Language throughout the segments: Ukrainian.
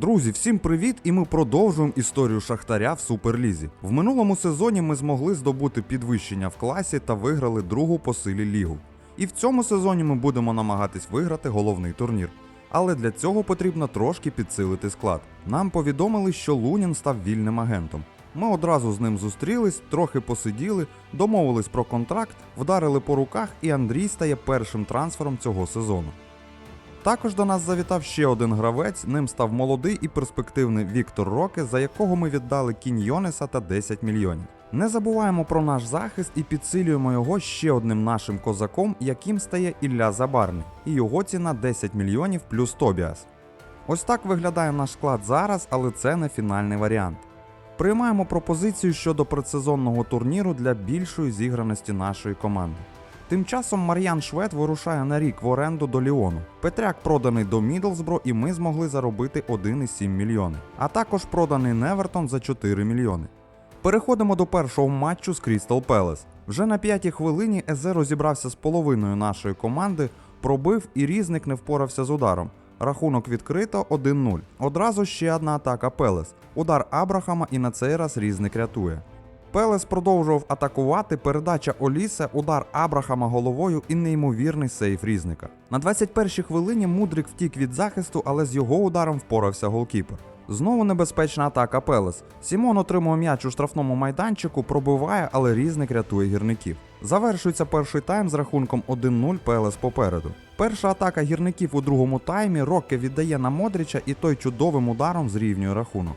Друзі, всім привіт! І ми продовжуємо історію Шахтаря в Суперлізі. В минулому сезоні ми змогли здобути підвищення в класі та виграли другу по силі лігу. І в цьому сезоні ми будемо намагатись виграти головний турнір. Але для цього потрібно трошки підсилити склад. Нам повідомили, що Лунін став вільним агентом. Ми одразу з ним зустрілись, трохи посиділи, домовились про контракт, вдарили по руках, і Андрій стає першим трансфером цього сезону. Також до нас завітав ще один гравець, ним став молодий і перспективний Віктор Роке, за якого ми віддали кінь Йонеса та 10 мільйонів. Не забуваємо про наш захист і підсилюємо його ще одним нашим козаком, яким стає Ілля Забарний, і його ціна 10 мільйонів плюс Тобіас. Ось так виглядає наш склад зараз, але це не фінальний варіант. Приймаємо пропозицію щодо предсезонного турніру для більшої зіграності нашої команди. Тим часом Мар'ян Швед вирушає на рік в оренду до Ліону. Петряк проданий до Мідлсбро, і ми змогли заробити 1,7 мільйони. А також проданий Невертон за 4 мільйони. Переходимо до першого матчу з Крістал Пелес. Вже на п'ятій хвилині Езе розібрався з половиною нашої команди, пробив і різник не впорався з ударом. Рахунок відкрито 1-0. Одразу ще одна атака Пелес. Удар Абрахама і на цей раз різник рятує. Пелес продовжував атакувати, передача Олісе, удар Абрахама головою і неймовірний сейф різника. На 21-й хвилині Мудрик втік від захисту, але з його ударом впорався голкіпер. Знову небезпечна атака Пелес. Сімон отримує м'яч у штрафному майданчику, пробиває, але різник рятує гірників. Завершується перший тайм з рахунком 1-0 Пелес попереду. Перша атака гірників у другому таймі Рокке віддає на Модріча і той чудовим ударом зрівнює рахунок.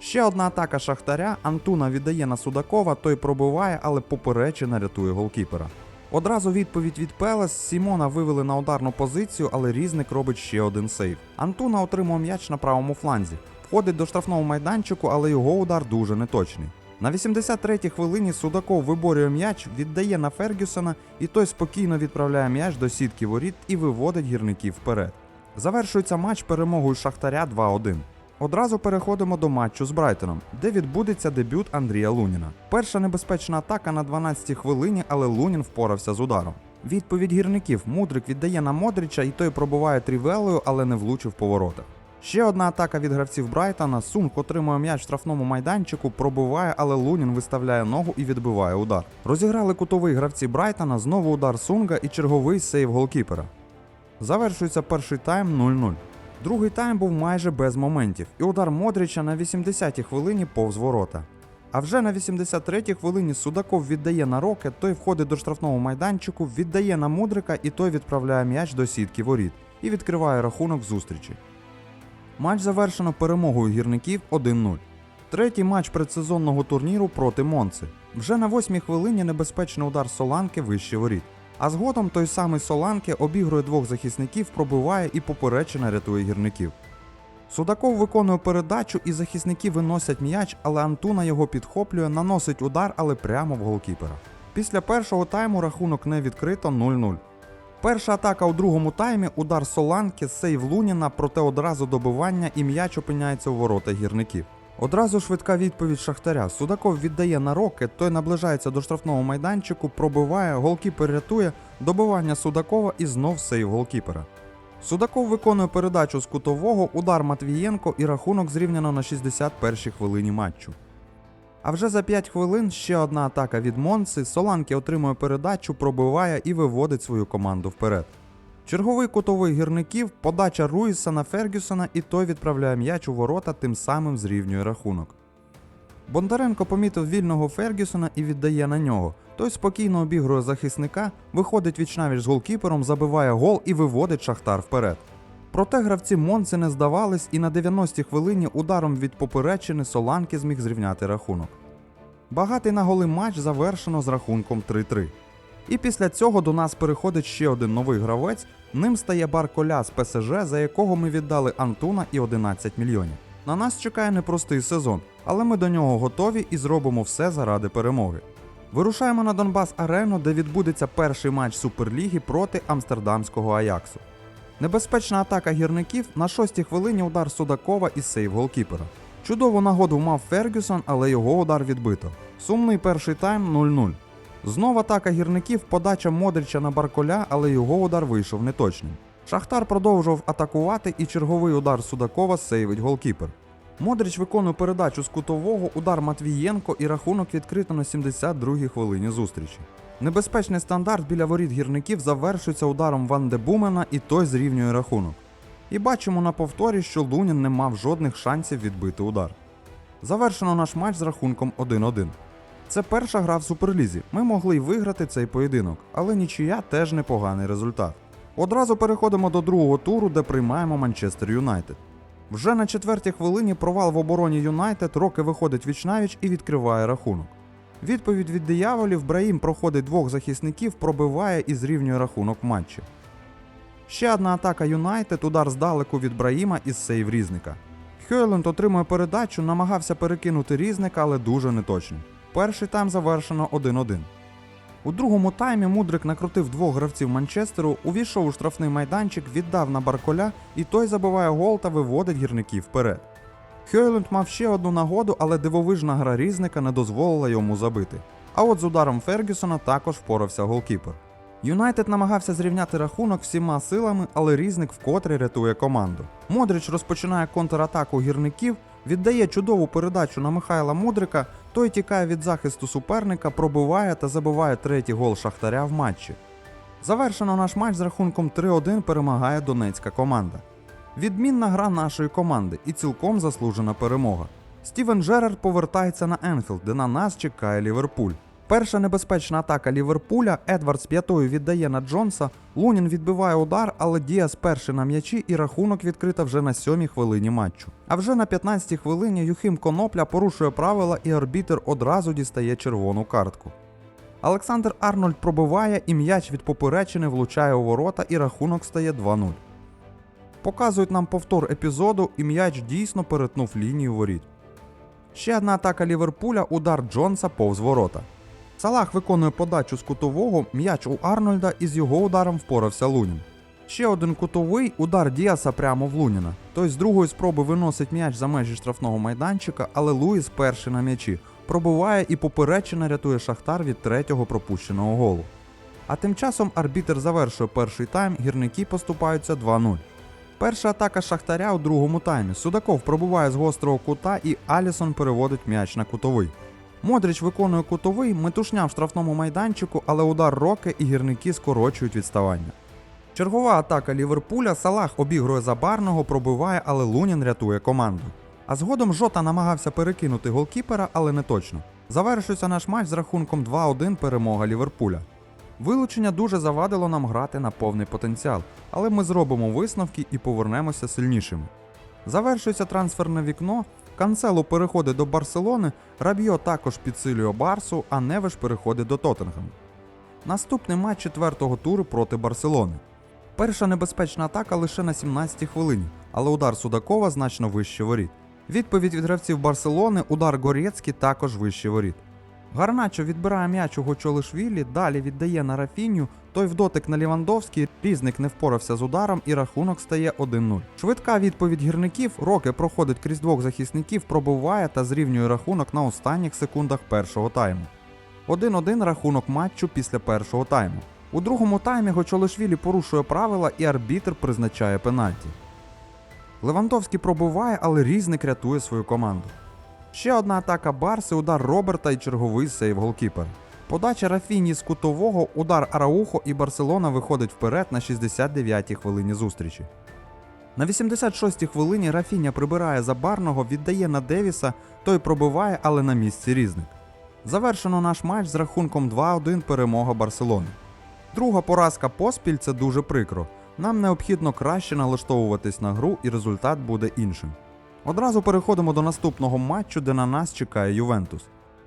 Ще одна атака Шахтаря. Антуна віддає на Судакова, той пробиває, але поперечина рятує голкіпера. Одразу відповідь від Пелес Сімона вивели на ударну позицію, але різник робить ще один сейв. Антуна отримує м'яч на правому фланзі. Входить до штрафного майданчику, але його удар дуже неточний. На 83-й хвилині Судаков виборює м'яч, віддає на Фергюсона, і той спокійно відправляє м'яч до сітки воріт і виводить гірників вперед. Завершується матч перемогою Шахтаря 2-1. Одразу переходимо до матчу з Брайтоном, де відбудеться дебют Андрія Луніна. Перша небезпечна атака на 12-й хвилині, але Лунін впорався з ударом. Відповідь гірників Мудрик віддає на Модрича і той пробиває трівелою, але не влучив по воротах. Ще одна атака від гравців Брайтона. Сунг отримує м'яч в штрафному майданчику, пробиває, але Лунін виставляє ногу і відбиває удар. Розіграли кутовий гравці Брайтона, знову удар Сунга і черговий сейв голкіпера. Завершується перший тайм 0-0. Другий тайм був майже без моментів, і удар Модрича на 80-й хвилині повз ворота. А вже на 83-й хвилині Судаков віддає на Роке, той входить до штрафного майданчику, віддає на Мудрика і той відправляє м'яч до сітки воріт і відкриває рахунок зустрічі. Матч завершено перемогою гірників 1-0. Третій матч предсезонного турніру проти Монци. Вже на восьмій хвилині небезпечний удар Соланки вище воріт. А згодом той самий Соланки обігрує двох захисників, пробиває і поперечина рятує гірників. Судаков виконує передачу і захисники виносять м'яч, але Антуна його підхоплює, наносить удар, але прямо в голкіпера. Після першого тайму рахунок не відкрито 0-0. Перша атака у другому таймі удар Соланки, сейв Луніна, проте одразу добивання і м'яч опиняється у ворота гірників. Одразу швидка відповідь Шахтаря. Судаков віддає на роки, той наближається до штрафного майданчику, пробиває, голкіпер рятує, добивання Судакова і знов сейв голкіпера. Судаков виконує передачу з кутового, удар Матвієнко і рахунок зрівняно на 61-й хвилині матчу. А вже за 5 хвилин ще одна атака від Монси. Соланки отримує передачу, пробиває і виводить свою команду вперед. Черговий кутовий гірників, подача Руїса на Фергюсона, і той відправляє м'яч у ворота, тим самим зрівнює рахунок. Бондаренко помітив вільного Фергюсона і віддає на нього. Той спокійно обігрує захисника, виходить вічнавіч з голкіпером, забиває гол і виводить Шахтар вперед. Проте гравці Монци не здавались, і на 90-й хвилині ударом від поперечини Соланки зміг зрівняти рахунок. Багатий на голи матч завершено з рахунком 3-3. І після цього до нас переходить ще один новий гравець. Ним стає Барколя з ПСЖ, за якого ми віддали Антуна і 11 мільйонів. На нас чекає непростий сезон, але ми до нього готові і зробимо все заради перемоги. Вирушаємо на Донбас Арену, де відбудеться перший матч Суперліги проти Амстердамського Аяксу. Небезпечна атака гірників на шостій хвилині удар Судакова і сейв голкіпера. Чудову нагоду мав Фергюсон, але його удар відбито. Сумний перший тайм 0-0. Знов атака гірників, подача Модрича на Барколя, але його удар вийшов неточним. Шахтар продовжував атакувати і черговий удар Судакова сейвить голкіпер. Модрич виконує передачу з кутового, удар Матвієнко і рахунок відкрито на 72-й хвилині зустрічі. Небезпечний стандарт біля воріт гірників завершується ударом Ван де Бумена і той зрівнює рахунок. І бачимо на повторі, що Лунін не мав жодних шансів відбити удар. Завершено наш матч з рахунком 1-1. Це перша гра в Суперлізі. Ми могли й виграти цей поєдинок, але нічия теж непоганий результат. Одразу переходимо до другого туру, де приймаємо Манчестер Юнайтед. Вже на четвертій хвилині провал в обороні Юнайтед Роки виходить вічнавіч і відкриває рахунок. Відповідь від дияволів Браїм проходить двох захисників, пробиває і зрівнює рахунок матчі. Ще одна атака Юнайтед, удар здалеку від Браїма із сейв різника. Хьойленд отримує передачу, намагався перекинути різника, але дуже неточно. Перший тайм завершено 1-1. У другому таймі Мудрик накрутив двох гравців Манчестеру, увійшов у штрафний майданчик, віддав на Барколя, і той забиває гол та виводить гірників вперед. Хьойленд мав ще одну нагоду, але дивовижна гра різника не дозволила йому забити. А от з ударом Фергюсона також впорався голкіпер. Юнайтед намагався зрівняти рахунок всіма силами, але різник вкотре рятує команду. Модрич розпочинає контратаку гірників, віддає чудову передачу на Михайла Мудрика, той тікає від захисту суперника, пробиває та забиває третій гол Шахтаря в матчі. Завершено наш матч з рахунком 3-1 перемагає донецька команда. Відмінна гра нашої команди і цілком заслужена перемога. Стівен Джерард повертається на Енфілд, де на нас чекає Ліверпуль. Перша небезпечна атака Ліверпуля Едвард з п'ятою віддає на Джонса, Лунін відбиває удар, але Діас перший на м'ячі і рахунок відкрита вже на сьомій хвилині матчу. А вже на 15-й хвилині Юхим Конопля порушує правила і арбітер одразу дістає червону картку. Олександр Арнольд пробиває і м'яч від поперечини влучає у ворота і рахунок стає 2-0. Показують нам повтор епізоду, і м'яч дійсно перетнув лінію воріт. Ще одна атака Ліверпуля, удар Джонса повз ворота. Салах виконує подачу з кутового, м'яч у Арнольда і з його ударом впорався Лунін. Ще один кутовий удар Діаса прямо в Луніна. Той з другої спроби виносить м'яч за межі штрафного майданчика, але Луїс перший на м'ячі. Пробиває і поперечина рятує Шахтар від третього пропущеного голу. А тим часом арбітер завершує перший тайм, гірники поступаються 2-0. Перша атака Шахтаря у другому таймі. Судаков пробуває з гострого кута і Алісон переводить м'яч на кутовий. Модрич виконує кутовий, метушня в штрафному майданчику, але удар Роке і гірники скорочують відставання. Чергова атака Ліверпуля Салах обігрує забарного, пробиває, але Лунін рятує команду. А згодом Жота намагався перекинути голкіпера, але не точно. Завершується наш матч з рахунком 2-1 перемога Ліверпуля. Вилучення дуже завадило нам грати на повний потенціал, але ми зробимо висновки і повернемося сильнішими. Завершується трансферне вікно, Канцело переходить до Барселони, Рабьо також підсилює Барсу, а Невеш переходить до Тоттенгему. Наступний матч четвертого туру проти Барселони. Перша небезпечна атака лише на 17-й хвилині, але удар Судакова значно вище воріт. Відповідь від гравців Барселони, удар Горєцький також вище воріт. Гарначо відбирає м'яч у Гочолишвілі, далі віддає на Рафіню, той в дотик на Лівандовський, різник не впорався з ударом і рахунок стає 1-0. Швидка відповідь гірників, Роке проходить крізь двох захисників, пробиває та зрівнює рахунок на останніх секундах першого тайму. 1-1 рахунок матчу після першого тайму. У другому таймі Гочолишвілі порушує правила і арбітр призначає пенальті. Левандовський пробиває, але різник рятує свою команду. Ще одна атака Барси, удар Роберта і черговий сейв голкіпера. Подача Рафіні з кутового, удар Араухо і Барселона виходить вперед на 69-й хвилині зустрічі. На 86-й хвилині Рафіня прибирає забарного, віддає на Девіса, той пробиває, але на місці різник. Завершено наш матч з рахунком 2-1 перемога Барселони. Друга поразка поспіль це дуже прикро. Нам необхідно краще налаштовуватись на гру і результат буде іншим. Одразу переходимо до наступного матчу, де на нас чекає Ювентус.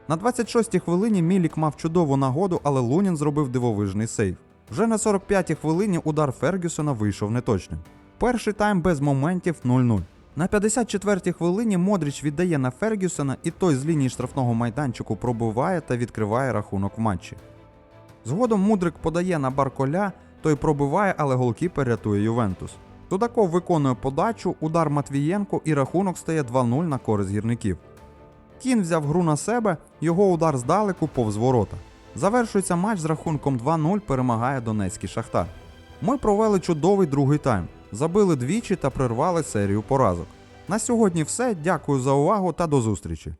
На 26-й хвилині Мілік мав чудову нагоду, але Лунін зробив дивовижний сейв. Вже на 45-й хвилині удар Фергюсона вийшов неточним. Перший тайм без моментів 0-0. На 54-й хвилині Модріч віддає на Фергюсона, і той з лінії штрафного майданчику пробиває та відкриває рахунок в матчі. Згодом Мудрик подає на Барколя, той пробиває, але голкіпер рятує Ювентус. Судаков виконує подачу, удар Матвієнко і рахунок стає 2-0 на користь гірників. Кін взяв гру на себе, його удар здалеку повз ворота. Завершується матч з рахунком 2-0, перемагає Донецький Шахтар. Ми провели чудовий другий тайм, забили двічі та прервали серію поразок. На сьогодні все. Дякую за увагу та до зустрічі.